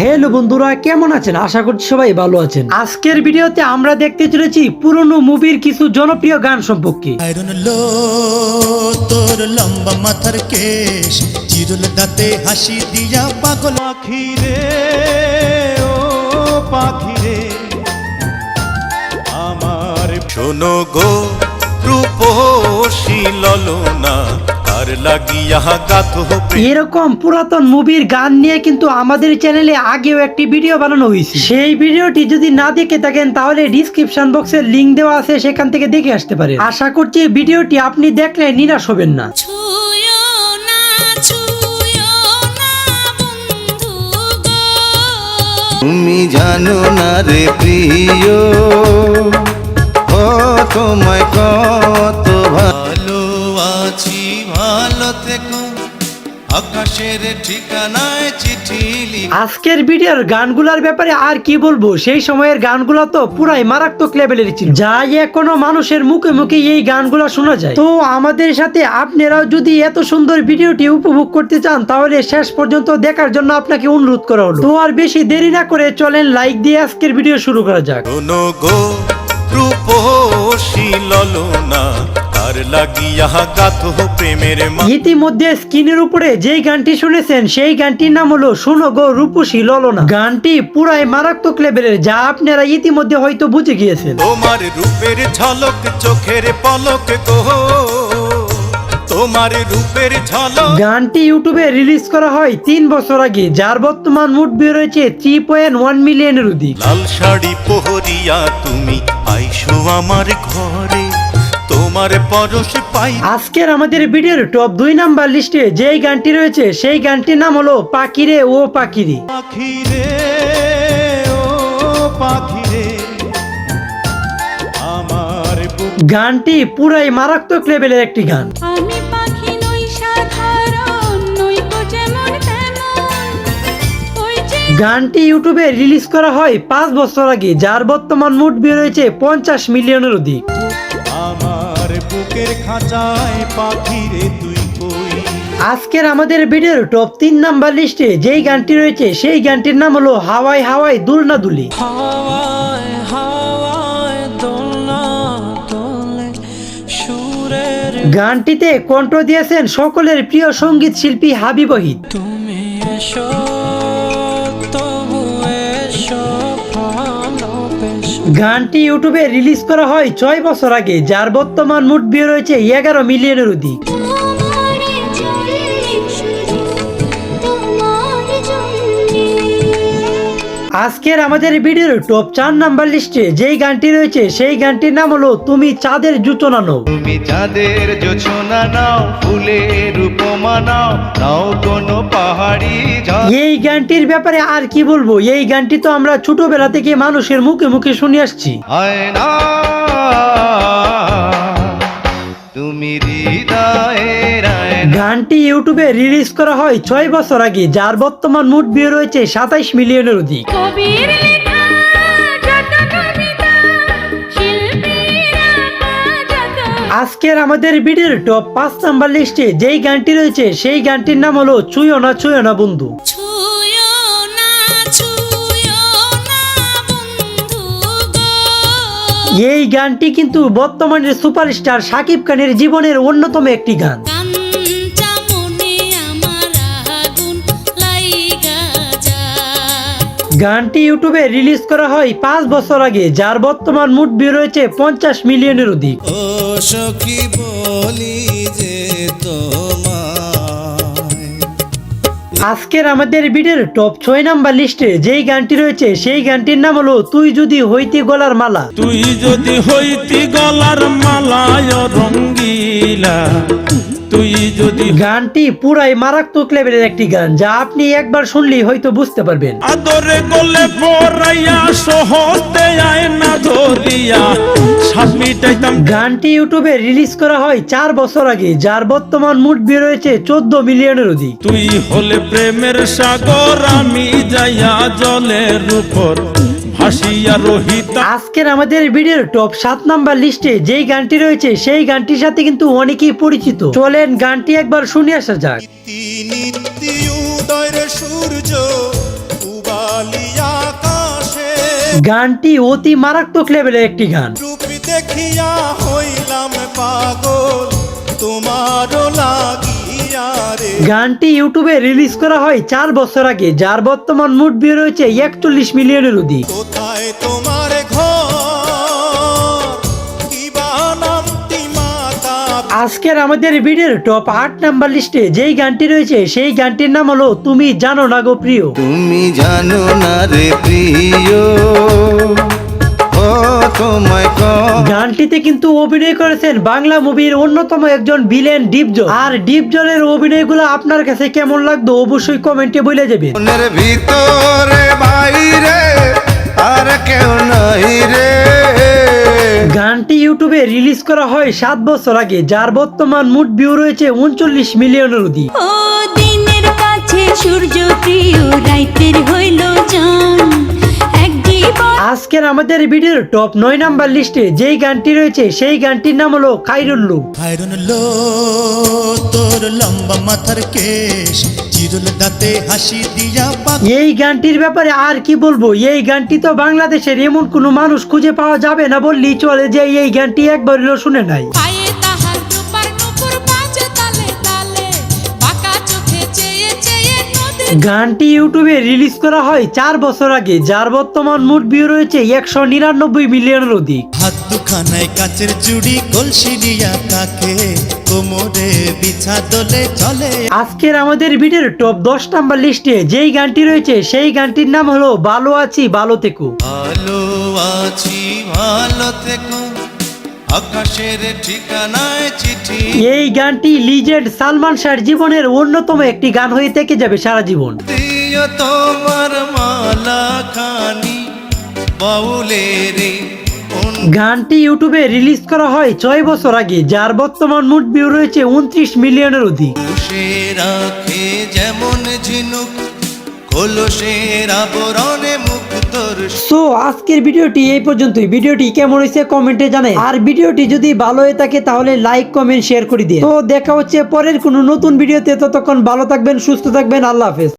Hello বন্ধুরা, কেমন আছেন? আশা করছি সবাই ভালো আছেন। আজকের ভিডিওতে আমরা দেখতে চলেছি পুরনো মুভির কিছু জনপ্রিয় গান সম্পর্কে। তোর লম্বা মাথার কেশ, চিরুল হাসি দিয়া পাগল পাখি ও পাখি আমার শোনো গো, রূপসী গাথ এরকম পুরাতন মুভির গান নিয়ে কিন্তু আমাদের চ্যানেলে আগেও একটি ভিডিও বানানো হয়েছে। সেই ভিডিওটি যদি না দেখে থাকেন তাহলে ডিসক্রিপশন বক্সের লিংক দেওয়া আছে সেখান থেকে দেখে আসতে পারেন। আশা করছি ভিডিওটি আপনি দেখলে নিরাশ হবেন না। ছুঁয়ো না ছুঁয়ো না বন্ধু গো। তুমি জানো না রে প্রিয় ও তোমায় কত ভালো আকাশের ঠিকানায় চিঠি আজকের ভিডিওর গানগুলোর ব্যাপারে আর কি বলব? সেই সময়ের গানগুলো তো পুরাই মারাত্মক লেভেলের ছিল। যা এখনও মানুষের মুখে মুখে এই গানগুলো শোনা যায়। তো আমাদের সাথে আপনারাও যদি এত সুন্দর ভিডিওটি উপভোগ করতে চান তাহলে শেষ পর্যন্ত দেখার জন্য আপনাকে অনুরোধ করা হলো। তো আর বেশি দেরি না করে চলেন লাইক দিয়ে আজকের ভিডিও শুরু করা যাক। গো ইতিমধ্যে স্ক্রিনের উপরে যেই গানটি শুনেছেন সেই গানটির নাম হলো শোনো গো রূপসী ললনা গানটি পুরাই মারাত্মক লেভেলের যা আপনারা ইতিমধ্যে হয়তো বুঝে গিয়েছেন। তোমার রূপের ঝলক চোখের পলক তোমার রূপের ঝলক। গানটি ইউটিউবে রিলিজ করা হয় তিন বছর আগে যার বর্তমান মুড বের হয়েছে থ্রি পয়েন্ট ওয়ান মিলিয়নের অধিক। লাল শাড়ি পহরিয়া তুমি আইসো আমার ঘরে। তোমার পরশ পাই। আজকের আমাদের ভিডিওর টপ দুই নাম্বার লিস্টে যেই গানটি রয়েছে সেই গানটির নাম হলো পাখিরে ও পাখিরে। পাখি রে ও পাখি রে আমার গানটি পুরাই মারাত্মক লেভেলের একটি গান। আমি পাখি নই সাধারণ নই গো যেমন গানটি ইউটিউবে রিলিজ করা হয় পাঁচ বছর আগে যার বর্তমান মুড বের হয়েছে পঞ্চাশ মিলিয়নের অধিক। আমার বুকের খাঁচায় তুই কই? আজকের আমাদের ভিডিওর টপ তিন নাম্বার লিস্টে যেই গানটি রয়েছে সেই গানটির নাম হলো হাওয়াই হাওয়াই দুলনা দুলি। হাওয়ায় হাওয়ায় দোলনা দোলে সুরের গানটিতে কণ্ঠ দিয়েছেন সকলের প্রিয় সংগীত শিল্পী হাবিব ওয়াহিদ তুমি এসো গানটি ইউটিউবে রিলিজ করা হয় ছয় বছর আগে, যার বর্তমান মুঠ বিয়ে রয়েছে এগারো মিলিয়নের অধিক। আজকের আমাদের ভিডিওর টপ চার নাম্বার লিস্টে যেই গানটি রয়েছে সেই গানটির নাম হলো তুমি চাঁদের জুতো নানো। তুমি চাঁদের জোছনা নাও ফুলের উপমা নাও নাও কোনো পাহাড়ি এই গানটির ব্যাপারে আর কি বলব? এই গানটি তো আমরা ছোটবেলা থেকে মানুষের মুখে মুখে শুনে আসছি। তুমি হৃদয়ের গানটি ইউটিউবে রিলিজ করা হয় ছয় বছর আগে যার বর্তমান মুড বিয়ে রয়েছে সাতাইশ মিলিয়নের অধিক। আজকের আমাদের ভিডিওর টপ পাঁচ নাম্বার লিস্টে যেই গানটি রয়েছে সেই গানটির নাম হলো ছুঁয়ো না ছুঁয়ো না বন্ধু। এই গানটি কিন্তু বর্তমানের সুপারস্টার সাকিব খানের জীবনের অন্যতম একটি গান। গানটি ইউটিউবে রিলিজ করা হয় পাঁচ বছর আগে যার বর্তমান মুড বিয়ে রয়েছে পঞ্চাশ মিলিয়নের অধিক। ও সখী বলি যে আজকের আমাদের ভিডিওর টপ ছয় নাম্বার লিস্টে যেই গানটি রয়েছে সেই গানটির নাম হলো তুই যদি হইতি গলার মালা। তুই যদি হইতি গলার মালায় রঙ্গিলা তুই যদি গানটি পুরাই মারাত্মক লেভেলের একটি গান যা আপনি একবার শুনলেই হয়তো বুঝতে পারবেন। আদরে গলে পড়াইয়া সহজতে আয় না ধরিয়া গানটি ইউটিউবে রিলিজ করা হয় চার বছর আগে যার বর্তমান মুড বের হয়েছে চোদ্দ মিলিয়নের অধিক। তুই হলে প্রেমের সাগর আমি যাইয়া জলের উপর। আসিয়া আজকের আমাদের ভিডিওর টপ সাত নাম্বার লিস্টে যেই গানটি রয়েছে সেই গানটির সাথে কিন্তু অনেকেই পরিচিত। চলেন গানটি একবার শুনে আসা যাক। সূর্য গানটি অতি মারাত্মক লেভেলের একটি গান। দেখিয়া হইলাম পাগল। গানটি ইউটিউবে রিলিজ করা হয় চার বছর আগে যার বর্তমান মুড ভিউ রয়েছে একচল্লিশ মিলিয়নের অধিক কোথায় তোমার আজকের আমাদের ভিডিওর টপ আট নাম্বার লিস্টে যেই গানটি রয়েছে সেই গানটির নাম হলো তুমি জানো না গো প্রিয় তুমি জানো না রে প্রিয়। তোমায় গানটিতে কিন্তু অভিনয় করেছেন বাংলা মুভির অন্যতম একজন ভিলেন ডিপজল। আর ডিপজলের অভিনয়গুলো আপনার কাছে কেমন লাগতো অবশ্যই কমেন্টে বলে যাবে ভিতরে বাইরে আর কেউ নাই রে। গানটি ইউটিউবে রিলিজ করা হয় সাত বছর আগে যার বর্তমান মুড ভিউ রয়েছে উনচল্লিশ মিলিয়নের অধিক। ও কাছে সূর্য প্রিয় রাইতের হইল জান আজকের আমাদের ভিডিওর টপ নয় নাম্বার লিস্টে যেই গানটি রয়েছে সেই গানটির নাম হলো খাইরুল্লু হায়রন লো তোর লম্বা মাথার কেশ এই গানটির ব্যাপারে আর কি বলব? এই গানটি তো বাংলাদেশের এমন কোনো মানুষ খুঁজে পাওয়া যাবে না বললি চলে যে এই গানটি একবার শুনে নাই। গানটি ইউটিউবে রিলিজ করা হয় চার বছর আগে যার বর্তমান মুড ভিউ রয়েছে একশো নিরানব্বই মিলিয়নের অধিক। হাত দুখানায় কাচের চুড়ি কলসি দিয়া কাকে কোমরে বিছা দোলে চলে। আজকের আমাদের ভিডিওর টপ দশ নাম্বার লিস্টে যেই গানটি রয়েছে সেই গানটির নাম হলো ভালো আছি ভালো থেকো। ভালো আছি ভালো থেকো। আকাশের ঠিকানায় চিঠি। এই গানটি লিজেন্ড সালমান শাহর জীবনের অন্যতম একটি গান হয়ে থেকে যাবে সারা জীবন। দিও তোমার মালা খানি বাউলের গানটি ইউটিউবে রিলিজ করা হয় ছয় বছর আগে যার বর্তমান মুড ভিউ রয়েছে উনত্রিশ মিলিয়নের অধিক। রাখে যেমন ঝিনুক কলসের আবরণে মুক্তর সো আজকের ভিডিওটি এই পর্যন্তই। ভিডিওটি কেমন হয়েছে কমেন্টে জানাই। আর ভিডিওটি যদি ভালো হয়ে থাকে, তাহলে লাইক, কমেন্ট, শেয়ার করে দিয়ে তো দেখা হচ্ছে পরের কোনো নতুন ভিডিওতে। ততক্ষণ ভালো থাকবেন, সুস্থ থাকবেন। আল্লাহ হাফেজ।